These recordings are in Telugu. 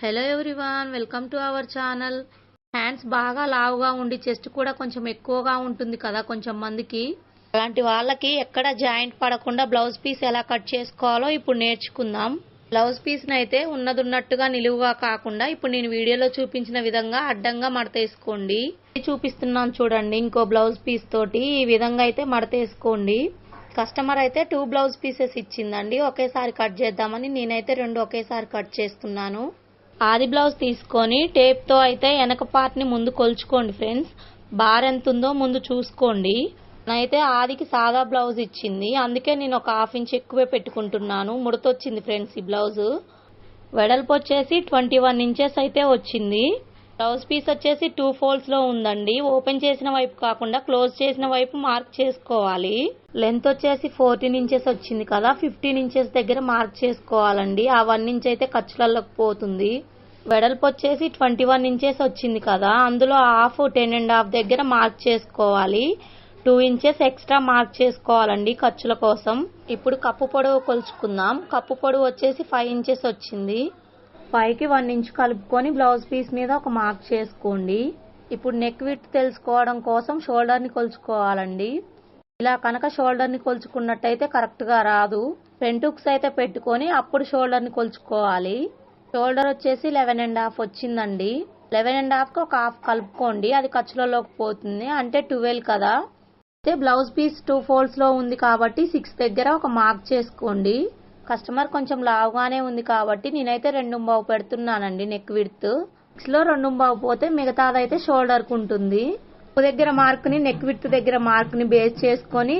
Hello everyone welcome to our channel hands బాగా లావుగా ఉండి చెస్ట్ కూడా కొంచెం ఎక్కువగా ఉంటుంది కదా కొంచెం మందికి. అలాంటి వాళ్ళకి ఎక్కడ జాయింట్ పడకుండా బ్లౌజ్ పీస్ ఎలా కట్ చేసుకోవాలో ఇప్పుడు నేర్చుకుందాం. బ్లౌజ్ పీస్ అయితే ఉన్నదున్నట్టుగా నిలువుగా కాకుండా ఇప్పుడు నేను వీడియోలో చూపించిన విధంగా అడ్డంగా మడతేసుకోండి చూపిస్తున్నాను చూడండి ఇంకో బ్లౌజ్ పీస్ తోటి ఈ విధంగా అయితే మడతేసుకోండి కస్టమర్ అయితే టూ బ్లౌజ్ పీసెస్ ఇచ్చిందండి ఒకేసారి కట్ చేద్దామని నేనైతే రెండు ఒకేసారి కట్ చేస్తున్నాను. ఆది బ్లౌజ్ తీసుకొని టేప్తో అయితే వెనక పార్ట్ని ముందు కొలుచుకోండి ఫ్రెండ్స్ బార్ ఎంత ఉందో ముందు చూసుకోండి. అయితే ఆదికి సాదా బ్లౌజ్ ఇచ్చింది. అందుకే నేను ఒక హాఫ్ ఇంచ్ ఎక్కువే పెట్టుకుంటున్నాను. ముడతొచ్చింది ఫ్రెండ్స్ ఈ బ్లౌజ్. వెడల్పు వచ్చేసి ట్వంటీ వన్ ఇంచెస్ అయితే వచ్చింది. బ్లౌజ్ పీస్ వచ్చేసి టూ ఫోల్డ్స్లో ఉందండి. ఓపెన్ చేసిన వైపు కాకుండా క్లోజ్ చేసిన వైపు మార్క్ చేసుకోవాలి. లెంత్ వచ్చేసి ఫోర్టీన్ ఇంచెస్ వచ్చింది కదా. ఫిఫ్టీన్ ఇంచెస్ దగ్గర మార్క్ చేసుకోవాలండి. ఆ వన్ ఇంచ్ అయితే ఖర్చులలోకి పోతుంది. వెడల్పు వచ్చేసి ట్వంటీ వన్ ఇంచెస్ వచ్చింది కదా. అందులో హాఫ్ టెన్ అండ్ హాఫ్ దగ్గర మార్క్ చేసుకోవాలి. టూ ఇంచెస్ ఎక్స్ట్రా మార్క్ చేసుకోవాలండి ఖర్చుల కోసం. ఇప్పుడు కప్పు పొడవు కొలుచుకుందాం. కప్పు పొడవు వచ్చేసి ఫైవ్ ఇంచెస్ వచ్చింది. పైకి వన్ ఇంచ్ కలుపుకొని బ్లౌజ్ పీస్ మీద ఒక మార్క్ చేసుకోండి. ఇప్పుడు నెక్ విత్ తెలుసుకోవడం కోసం షోల్డర్ని కొలుచుకోవాలండి. ఇలా కనుక షోల్డర్ని కొలుచుకున్నట్టయితే కరెక్ట్గా రాదు. పెంటుక్స్ అయితే పెట్టుకొని అప్పుడు షోల్డర్ని కొలుచుకోవాలి. షోల్డర్ వచ్చేసి లెవెన్ అండ్ హాఫ్ వచ్చిందండి. లెవెన్ అండ్ హాఫ్కి ఒక హాఫ్ కలుపుకోండి. అది ఖర్చులలోకి పోతుంది. అంటే ట్వెల్వ్ కదా. అయితే బ్లౌజ్ పీస్ టూ ఫోల్డ్స్లో ఉంది కాబట్టి సిక్స్ దగ్గర ఒక మార్క్ చేసుకోండి. కస్టమర్ కొంచెం లావుగానే ఉంది కాబట్టి నేనైతే రెండు బావు పెడుతున్నానండి నెక్ విడ్త్లో రెండు బావు పోతే మిగతాదైతే షోల్డర్కు ఉంటుంది. దగ్గర మార్క్ని నెక్ విడ్త్ దగ్గర మార్క్ని బేస్ చేసుకొని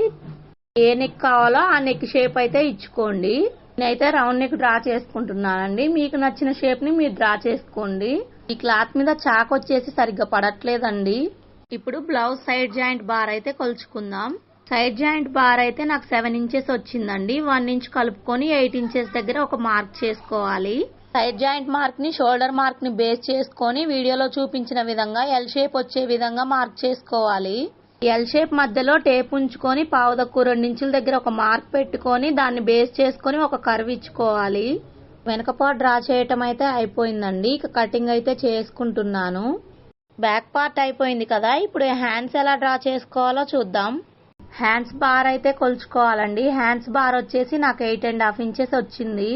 ఏ నెక్ కావాలో ఆ నెక్ షేప్ అయితే ఇచ్చుకోండి. నేనైతే రౌండ్ నెక్ డ్రా చేసుకుంటున్నానండి. మీకు నచ్చిన షేప్ని మీరు డ్రా చేసుకోండి. ఈ క్లాత్ మీద చాక్ వచ్చేసి సరిగ్గా పడట్లేదండి. ఇప్పుడు బ్లౌజ్ సైడ్ జాయింట్ బార్ అయితే కొలుచుకుందాం. సైడ్ జాయింట్ బార్ అయితే నాకు సెవెన్ ఇంచెస్ వచ్చిందండి. వన్ ఇంచ్ కలుపుకొని ఎయిట్ ఇంచెస్ దగ్గర ఒక మార్క్ చేసుకోవాలి. సైడ్ జాయింట్ మార్క్ని షోల్డర్ మార్క్ని బేస్ చేసుకొని వీడియోలో చూపించిన విధంగా ఎల్ షేప్ వచ్చే విధంగా మార్క్ చేసుకోవాలి. ఎల్ షేప్ మధ్యలో టేప్ ఉంచుకొని పావు తక్కువ రెండించుల దగ్గర ఒక మార్క్ పెట్టుకొని దాన్ని బేస్ చేసుకొని ఒక కర్వ్ ఇచ్చుకోవాలి. వెనకపాటు డ్రా చేయటం అయితే అయిపోయిందండి. ఇక కటింగ్ అయితే చేసుకుంటున్నాను. బ్యాక్ పార్ట్ అయిపోయింది కదా. ఇప్పుడు హ్యాండ్స్ ఎలా డ్రా చేసుకోవాలో చూద్దాం. హ్యాండ్స్ బార్ అయితే కొలుచుకోవాలండి. హ్యాండ్స్ బార్ వచ్చేసి నాకు ఎయిట్ అండ్ హాఫ్ ఇంచెస్ వచ్చింది.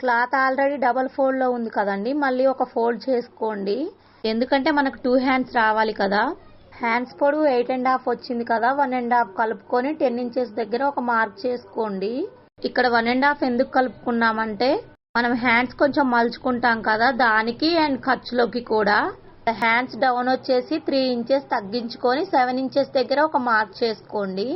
క్లాత్ ఆల్రెడీ డబల్ ఫోల్డ్లో ఉంది కదండి. మళ్ళీ ఒక ఫోల్డ్ చేసుకోండి. ఎందుకంటే మనకు టూ హ్యాండ్స్ రావాలి కదా. హ్యాండ్స్ పొడవు ఎయిట్ అండ్ హాఫ్ వచ్చింది కదా. వన్ అండ్ హాఫ్ కలుపుకొని టెన్ ఇంచెస్ దగ్గర ఒక మార్క్ చేసుకోండి. ఇక్కడ వన్ అండ్ హాఫ్ ఎందుకు కలుపుకున్నామంటే మనం హ్యాండ్స్ కొంచెం మలుచుకుంటాం కదా. దానికి అండ్ ఖర్చులోకి కూడా. హ్యాండ్స్ డౌన్ వచ్చేసి త్రీ ఇంచెస్ తగ్గించుకొని సెవెన్ ఇంచెస్ దగ్గర ఒక మార్క్ చేసుకోండి.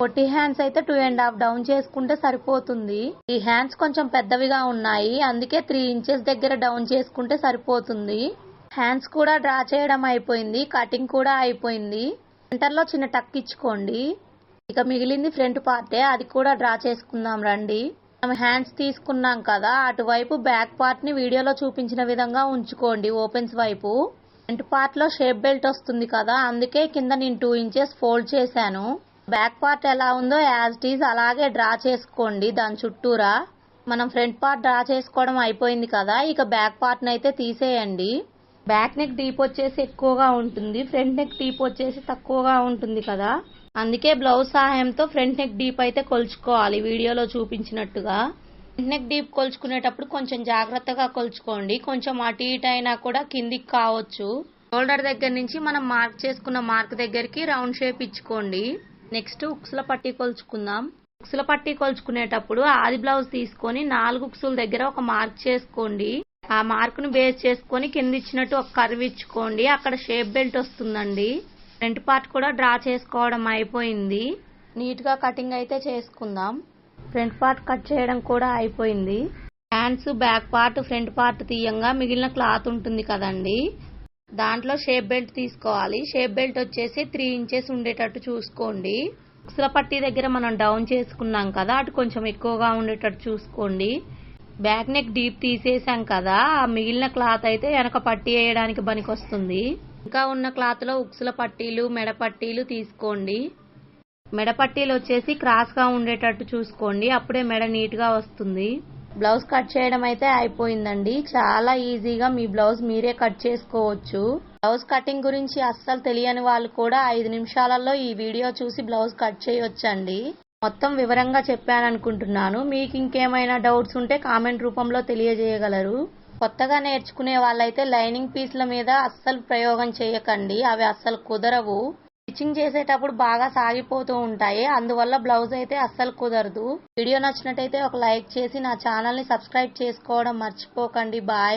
పొట్టి హ్యాండ్స్ అయితే టూ అండ్ హాఫ్ డౌన్ చేసుకుంటే సరిపోతుంది. ఈ హ్యాండ్స్ కొంచెం పెద్దవిగా ఉన్నాయి. అందుకే త్రీ ఇంచెస్ దగ్గర డౌన్ చేసుకుంటే సరిపోతుంది. హ్యాండ్స్ కూడా డ్రా చేయడం అయిపోయింది. కటింగ్ కూడా అయిపోయింది. సెంటర్లో చిన్న టక్ ఇచ్చుకోండి. ఇక మిగిలింది ఫ్రంట్ పార్టే అది కూడా డ్రా చేసుకుందాం రండి. మనం హ్యాండ్స్ తీసుకున్నాం కదా అటువైపు బ్యాక్ పార్ట్ని వీడియోలో చూపించిన విధంగా ఉంచుకోండి ఓపెన్స్ వైపు. ఫ్రంట్ పార్ట్లో షేప్ బెల్ట్ వస్తుంది కదా అందుకే కింద నేను టూ ఇంచెస్ ఫోల్డ్ చేశాను. బ్యాక్ పార్ట్ ఎలా ఉందో యాజ్ టీజ్ అలాగే డ్రా చేసుకోండి దాని చుట్టూరా. మనం ఫ్రంట్ పార్ట్ డ్రా చేసుకోవడం అయిపోయింది కదా ఇక బ్యాక్ పార్ట్ అయితే తీసేయండి. బ్యాక్ నెక్ డీప్ వచ్చేసి ఎక్కువగా ఉంటుంది ఫ్రంట్ నెక్ డీప్ వచ్చేసి తక్కువగా ఉంటుంది కదా. అందుకే బ్లౌజ్ సహాయంతో ఫ్రంట్ నెక్ డీప్ అయితే కొలుచుకోవాలి వీడియోలో చూపించినట్టుగా. నెక్ డీప్ కొలుచుకునేటప్పుడు కొంచెం జాగ్రత్తగా కొలుచుకోండి. కొంచెం అటు ఇటు అయినా కూడా కిందికి కావచ్చు. షోల్డర్ దగ్గర నుంచి మనం మార్క్ చేసుకున్న మార్క్ దగ్గరికి రౌండ్ షేప్ ఇచ్చుకోండి. నెక్స్ట్ ఉక్సుల పట్టి కొలుచుకుందాం. ఉక్సుల పట్టి కొలుచుకునేటప్పుడు ఆది బ్లౌజ్ తీసుకొని నాలుగు ఉక్సుల దగ్గర ఒక మార్క్ చేసుకోండి. ఆ మార్క్ను బేస్ చేసుకొని కింద ఇచ్చినట్టు ఒక కర్వ్ ఇచ్చుకోండి. అక్కడ షేప్ బెల్ట్ వస్తుందండి. ఫ్రంట్ పార్ట్ కూడా డ్రా చేసుకోవడం అయిపోయింది. నీట్గా కటింగ్ అయితే చేసుకుందాం. ఫ్రంట్ పార్ట్ కట్ చేయడం కూడా అయిపోయింది. Hands back part front part తీయంగా మిగిలిన క్లాత్ ఉంటుంది కదండి. దాంట్లో షేప్ బెల్ట్ తీసుకోవాలి. షేప్ బెల్ట్ వచ్చేసి త్రీ ఇంచెస్ ఉండేటట్టు చూసుకోండి. ఉక్సుల పట్టి దగ్గర మనం డౌన్ చేసుకున్నాం కదా అటు కొంచెం ఎక్కువగా ఉండేటట్టు చూసుకోండి. బ్యాక్ నెక్ డీప్ తీసేసాం కదా ఆ మిగిలిన క్లాత్ అయితే వెనక పట్టీ వేయడానికి పనికొస్తుంది. ఇంకా ఉన్న క్లాత్లో ఉక్సుల పట్టీలు మెడ పట్టీలు తీసుకోండి. మెడ పట్టీలు వచ్చేసి క్రాస్గా ఉండేటట్టు చూసుకోండి. అప్పుడే మెడ నీట్గా వస్తుంది. బ్లౌజ్ కట్ చేయడం అయితే అయిపోయిందండి. చాలా ఈజీగా మీ బ్లౌజ్ మీరే కట్ చేసుకోవచ్చు. బ్లౌజ్ కటింగ్ గురించి అస్సలు తెలియని వాళ్ళు కూడా ఐదు నిమిషాలలో ఈ వీడియో చూసి బ్లౌజ్ కట్ చేయొచ్చండి. మొత్తం వివరంగా చెప్పాను అనుకుంటున్నాను మీకు ఇంకేమైనా డౌట్స్ ఉంటే కామెంట్ రూపంలో తెలియజేయగలరు. కొత్తగా నేర్చుకునే వాళ్ళైతే లైనింగ్ పీస్ల మీద అస్సలు ప్రయోగం చేయకండి. అవి అస్సలు కుదరవు. స్టిచ్చింగ్ చేసేటప్పుడు బాగా సాగిపోతూ ఉంటాయి. అందువల్ల బ్లౌజ్ అయితే అస్సలు కుదరదు. వీడియో నచ్చినట్టయితే ఒక లైక్ చేసి నా ఛానల్ని సబ్స్క్రైబ్ చేసుకోవడం మర్చిపోకండి. బాయ్.